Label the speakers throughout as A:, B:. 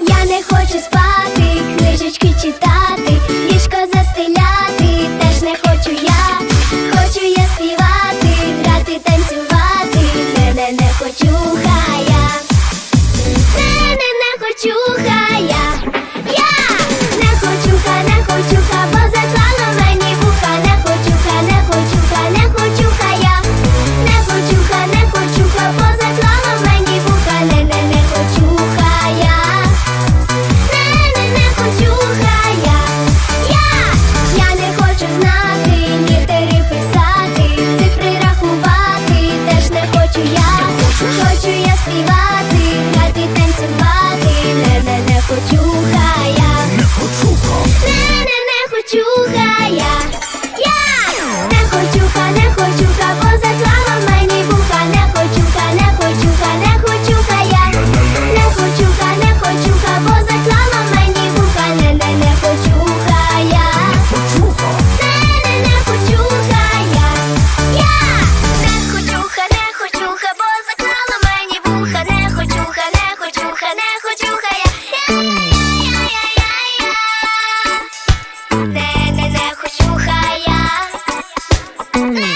A: Я не хочу спати, книжечки читати, ліжко застеляти, теж не хочу я, хочу я співати, грати, танцювати, не не не хочуха я, не хочу.
B: Mm.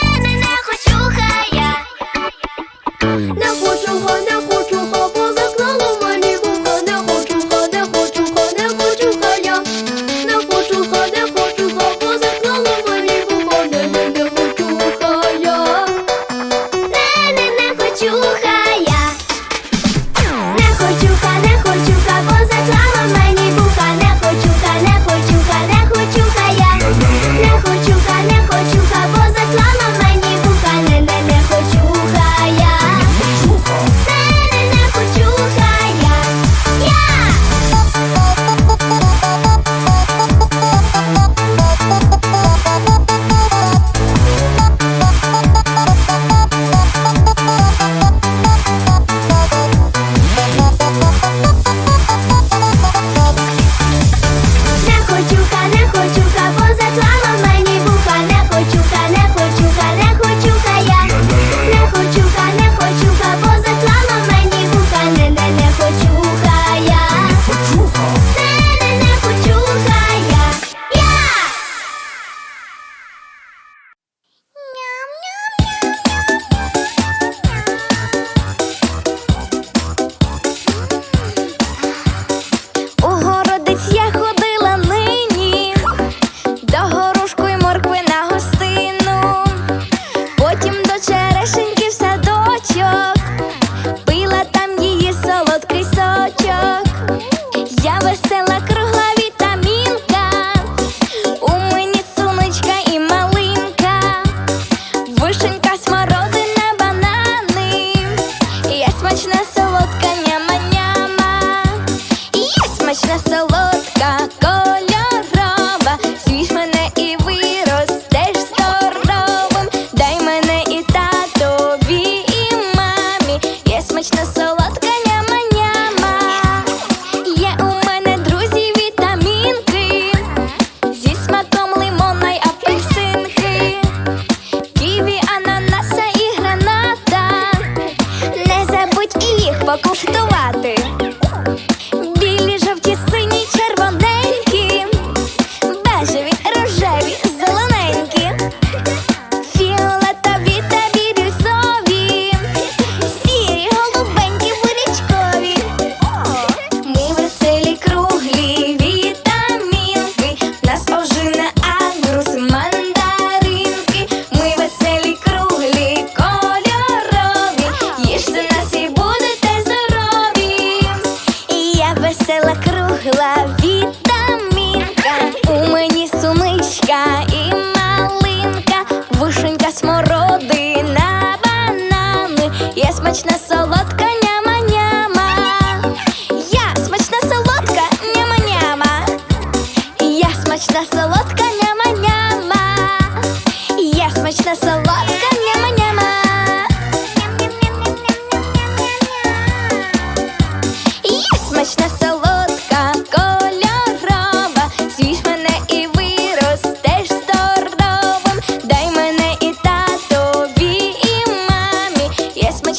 B: that's so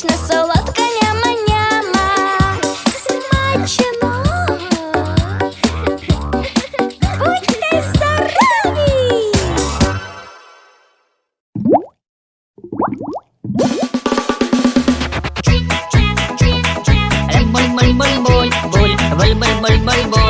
B: Смачно солодка няма-няма
C: Смачно Будьте боль, Боль, боль, боль, боль, боль, боль, боль, боль, боль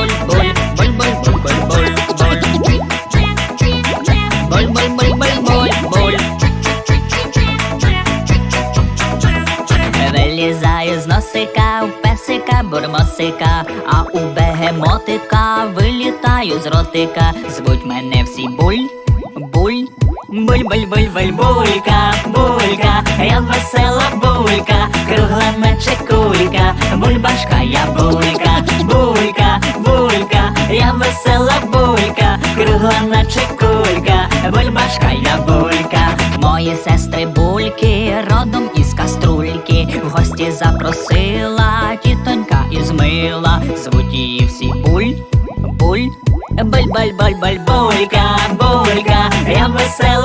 C: Вилізаю з носика у песика бурмосика, а у бегемотика вилітаю з ротика. Звуть мене всі буль, буль, буль, буль, буль, буль, булька, булька, я весела булька, кругла наче кулька, бульбашка, я булька, булька, булька, я весела булька, кругла наче кулька, бульбашка, я булька. Мої сестри бульки родом в гості запросила тітонька із мила, звуть її всі буль, буль. Буль, буль, буль, буль, булька, булька, я весела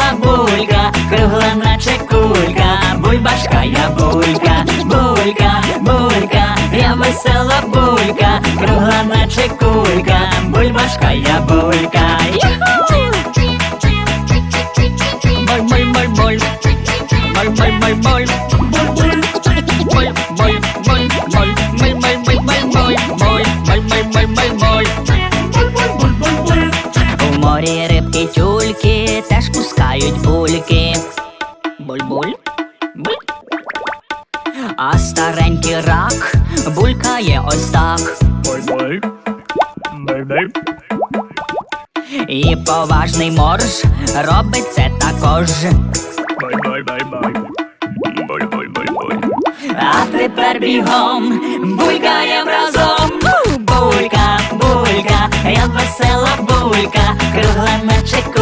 C: рибки теж пускають бульки. Буль-буль, буль. А старенький рак булькає ось так.
D: Бай-бай.
C: І поважний морж робить це також.
D: Бай-бай-бай-бай.
C: А тепер бігом булькаєм разом. Булька, булька, я весела булька, кругла наче